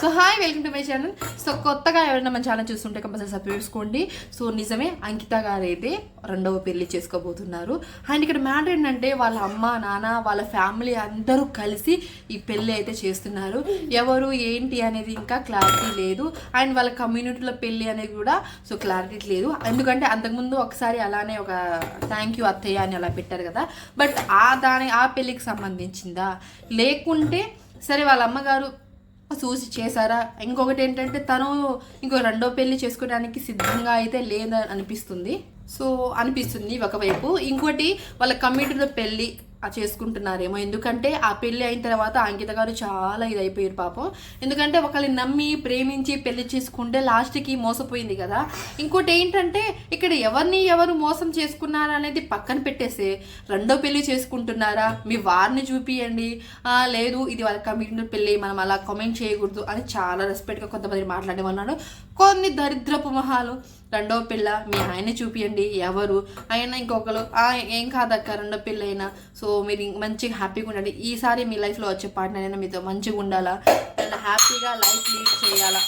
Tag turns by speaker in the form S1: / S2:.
S1: So hi welcome to my channel so కొత్తగా ఎవరైనా మన ఛానల్ చూస్తుంటే కంపల్సరీ సబ్స్క్రైబ్ చేసుకోండి. సో నిజమే అంకిత గారు అయితే రెండవ పెళ్ళి చేసుకోబోతున్నారు. అండ్ ఇక్కడ మ్యాటర్ ఏంటంటే వాళ్ళ అమ్మ నాన్న వాళ్ళ ఫ్యామిలీ అందరూ కలిసి ఈ పెళ్ళి అయితే చేస్తున్నారు. ఎవరు ఏంటి అనేది ఇంకా క్లారిటీ లేదు. అండ్ వాళ్ళ కమ్యూనిటీలో పెళ్ళి అనేది కూడా సో క్లారిటీ లేదు. ఎందుకంటే అంతకుముందు ఒకసారి అలానే ఒక థ్యాంక్ యూ అత్తయ్య అని అలా పెట్టారు కదా. బట్ ఆ దాని ఆ పెళ్ళికి సంబంధించిందా? లేకుంటే సరే వాళ్ళ అమ్మగారు చూసి చేశారా? ఇంకొకటి ఏంటంటే తను ఇంకో రెండో పెళ్ళి చేసుకోవడానికి సిద్ధంగా అయితే లేదని అనిపిస్తుంది సో అనిపిస్తుంది ఒకవైపు. ఇంకోటి వాళ్ళ కమిటీలో పెళ్ళి చేసుకుంటున్నారేమో. ఎందుకంటే ఆ పెళ్ళి అయిన తర్వాత అంకిత గారు చాలా ఇది అయిపోయారు పాపం. ఎందుకంటే ఒకళ్ళని నమ్మి ప్రేమించి పెళ్ళి చేసుకుంటే లాస్ట్కి మోసపోయింది కదా. ఇంకోటి ఏంటంటే ఇక్కడ ఎవరిని ఎవరు మోసం చేసుకున్నారా అనేది పక్కన పెట్టేసి రెండో పెళ్ళి చేసుకుంటున్నారా? మీ వారిని చూపియండి. లేదు ఇది వాళ్ళ కమిటీ పెళ్ళి మనం అలా కామెంట్ చేయకూడదు అని చాలా రెస్పెక్ట్గా కొంతమంది మాట్లాడేమన్నాడు. కొన్ని దరిద్రపు మొహాలు. రెండవ పిల్ల మీ ఆయన చూపియండి ఎవరు? ఆయన ఇంకొకరు ఏం కాదక్క రెండో పిల్ల అయినా సో మీరు మంచిగా హ్యాపీగా ఉండండి ఈసారి మీ లైఫ్లో వచ్చే పార్ట్నర్ అయినా మీతో మంచిగా ఉండాలా? హ్యాపీగా లైఫ్ లీడ్ చేయాలా?